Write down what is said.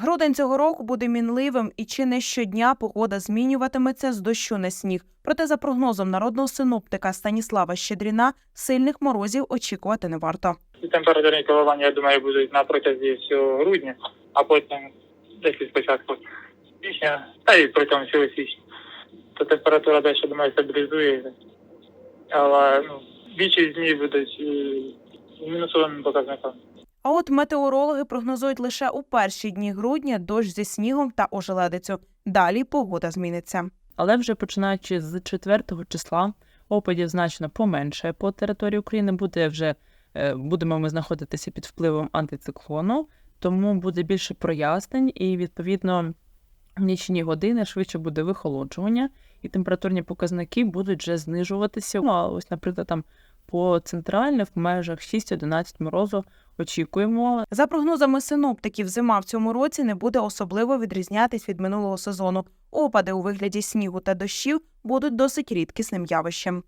Грудень цього року буде мінливим і чи не щодня погода змінюватиметься з дощу на сніг. Проте, за прогнозом народного синоптика Станіслава Щедріна, сильних морозів очікувати не варто. Температурні коливання, я думаю, будуть на протязі всього грудня, а потім десь із початку січня, та й протягом всього січня. То температура далі, думаю, стабілізується. Але ну, більшість днів будуть мінусовими показниками. А от метеорологи прогнозують лише у перші дні грудня дощ зі снігом та ожеледицю. Далі погода зміниться. Але вже починаючи з 4 числа опадів значно поменшає по території України. Буде вже е, будемо ми знаходитися під впливом антициклону, тому буде більше прояснень, і відповідно в нічні години швидше буде вихолоджування, і температурні показники будуть вже знижуватися. Ну, а ось, наприклад, там по центральних межах 6-11 морозу очікуємо. За прогнозами синоптиків, зима в цьому році не буде особливо відрізнятись від минулого сезону. Опади у вигляді снігу та дощів будуть досить рідкісним явищем.